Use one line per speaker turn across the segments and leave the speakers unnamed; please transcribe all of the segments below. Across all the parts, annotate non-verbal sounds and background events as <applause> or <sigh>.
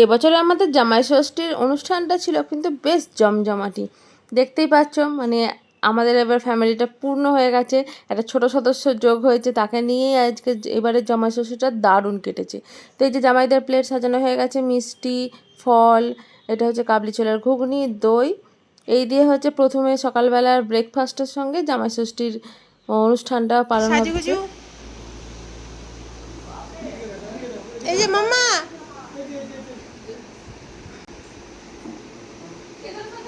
এবছর আমাদের জামাই ষষ্ঠীর অনুষ্ঠানটা ছিল কিন্তু বেশ জমজমাটি। দেখতেই পাচ্ছ মানে আমাদের এবার ফ্যামিলিটা পূর্ণ হয়ে গেছে, একটা ছোট সদস্য যোগ হয়েছে, তাকে নিয়েই আজকে এবারে জামাই ষষ্ঠীটা দারুণ কেটেছে। তো এই যে জামাইদের প্লেট সাজানো হয়ে গেছে, মিষ্টি, ফল, এটা হচ্ছে কাবলি ছোলার ঘুগনি, দই, এই দিয়ে হচ্ছে প্রথমে সকালবেলার ব্রেকফাস্টের সঙ্গে জামাই ষষ্ঠীর অনুষ্ঠানটা পালন হচ্ছে।
এই যে মাম্মা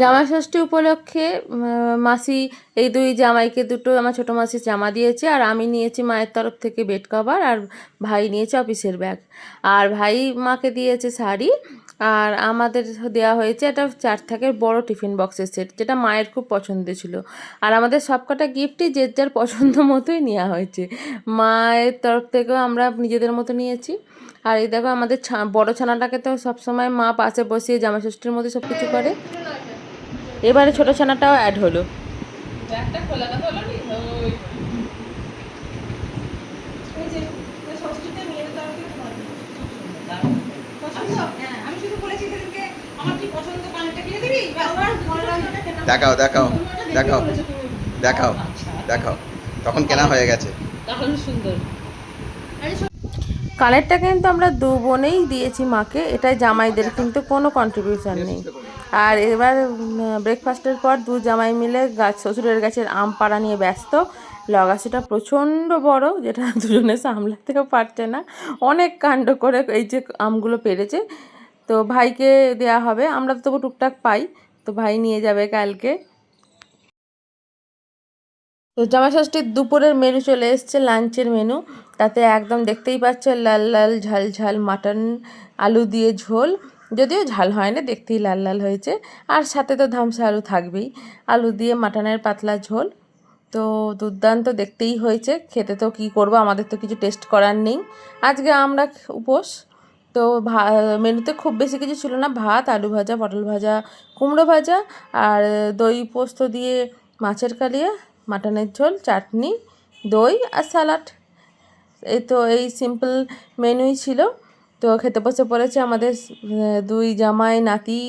জামাই
ষষ্ঠী উপলক্ষে মাসি, এই দুই জামাইকে দুটো আমার ছোটো মাসি জামা দিয়েছে, আর আমি নিয়েছি মায়ের তরফ থেকে বেড কভার, আর ভাই নিয়েছে অফিসের ব্যাগ। আর ভাই মাকে দিয়েছে শাড়ি, আর আমাদের দেওয়া হয়েছে একটা চার থাকের বড় টিফিন বক্সের সেট, যেটা মায়ের খুব পছন্দ ছিল। আর আমাদের সবকটা গিফটই যে যার পছন্দ মতোই নেওয়া হয়েছে। মায়ের তরফ থেকেও আমরা নিজেদের মতো নিয়েছি। আর এই দেখো আমাদের বড় ছানাটাকে তো সবসময় মা পাশে বসিয়ে জামা ষষ্ঠীর মধ্যে সব কিছু করে। এবারে ছোট ছানাটাও অ্যাড হলো।
দেখাও দেখাও দেখাও দেখাও দেখাও। তখন কেনা হয়ে গেছে।
কালারটা কিন্তু আমরা দু বোনেই দিয়েছি মাকে এটাই জামাইদের কিন্তু কোনো কন্ট্রিবিউশন নেই। আর এবার ব্রেকফাস্টের পর দু জামাই মিলে গাছ শ্বশুরের গাছের আম পাড়া নিয়ে ব্যস্ত। লগাছিটা প্রচণ্ড বড়, যেটা <laughs> দুজনে সামলাতেও পারছে না। অনেক কাণ্ড করে এই যে আমগুলো পেরেছে। তো ভাইকে দেয়া হবে, আমরা তো তবু টুকটাক পাই। তো ভাই নিয়ে যাবে কালকে। তো জামা ষষ্ঠীর দুপুরের মেনু চলে এসছে লাঞ্চের মেনু তাতে একদম দেখতেই পাচ্ছে, লাল লাল ঝাল ঝাল মাটন আলু দিয়ে ঝোল। যদিও ঝাল হয় না দেখতেই লাল লাল হয়েছে। আর সাথে তো ধামসা আলু থাকবেই। আলু দিয়ে মাটনের পাতলা ঝোল। তো দুর্দান্ত দেখতেই হয়েছে। খেতে তো কী করব, আমাদের তো কিছু টেস্ট করার নেই। আজকে আমরা উপোস। তো মেনুতে খুব বেশি কিছু ছিল না। ভাত, আলু ভাজা, পটল ভাজা, কুমড়ো ভাজা আর দই পোস্ত দিয়ে মাছের কালিয়া, মাটনের ঝোল, চাটনি, দই আর স্যালাড এই তো এই সিম্পল মেনুই ছিল। তো খেতে বসে পড়েছে আমাদের দুই জামাই নাতি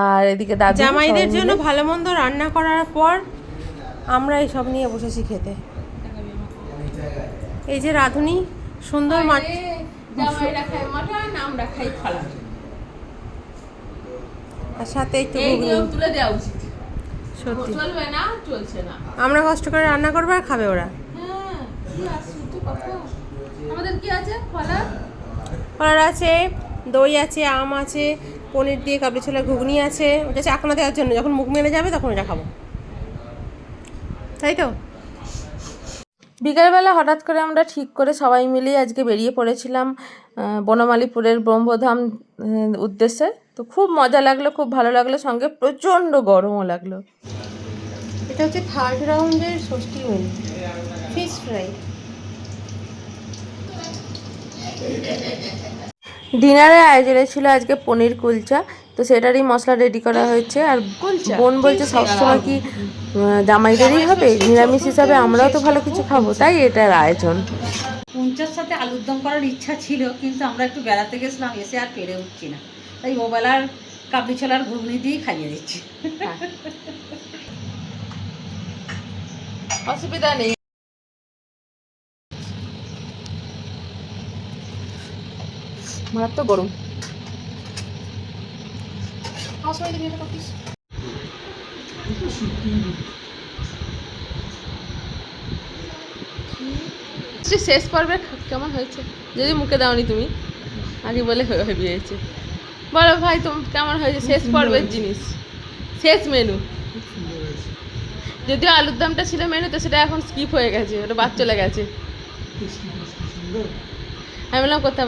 আর এদিকে দাদু
জামাইদের জন্য ভালো মন্দ রান্না করার পর আমরা এই সব নিয়ে বসেছি খেতে। এই যে রাঁধুনি সুন্দর মাছ
জামাইরা খায় মাটন আমরা
আর সাথে একটু
তুলে দেওয়া উচিত।
সত্যি।
চলবে না চলছে না।
আমরা কষ্ট করে রান্না করব আর খাবে ওরা।
হ্যাঁ কি আমাদের কি আছে? ফলা?
কলার আছে, দই আছে, আম আছে, পনির দিয়ে কাবলি ছোলার ঘুগনি আছে ওটা চাকনা দেওয়ার জন্য। যখন মুখ মেলে যাবে তখন ওটা খাব। তাই তো?
বিকালবেলা হঠাৎ করে আমরা ঠিক করে সবাই মিলেই আজকে বেরিয়ে পড়েছিলাম বনমালীপুরের ব্রহ্মধাম উদ্দেশ্যে। তো খুব মজা লাগল, খুব ভালো লাগল, সঙ্গে প্রচণ্ড গরমও লাগল।
এটা হচ্ছে থার্ড রাউন্ডের ষষ্ঠী মেনু ফিশ ফ্রাই
ডিনারের আয়োজনে ছিল আজকে পনির কুলচা তো সেটারই মশলা রেডি করা হয়েছে। আর বোন বলছে সবসময় কি জামাইদেরই হবে? নিরামিষ হিসাবে আমরাও তো ভালো কিছু খাব তাই এটার আয়োজন।
পঞ্চার সাথে আলুর দম করার ইচ্ছা ছিল কিন্তু আমরা একটু বেড়াতে গেছিলাম এসে আর পেরে উঠছি না। তাই মোবাইলার কাবলি ছোলার ঘুগনি দিয়েই খাইয়ে দিচ্ছি।
অসুবিধা নেই। মারাত্মক গরম। শেষ পর্বে কেমন হয়েছে? যদি মুখে দাওনি তুমি আগে বলে হয়েছে বলো ভাই তুমি কেমন হয়েছে শেষ পর্বের জিনিস? শেষ মেনু যদিও আলুর দমটা ছিল মেনুতে সেটা এখন স্কিপ হয়ে গেছে ওটা বাদ চলে গেছে। আমি বললাম করতে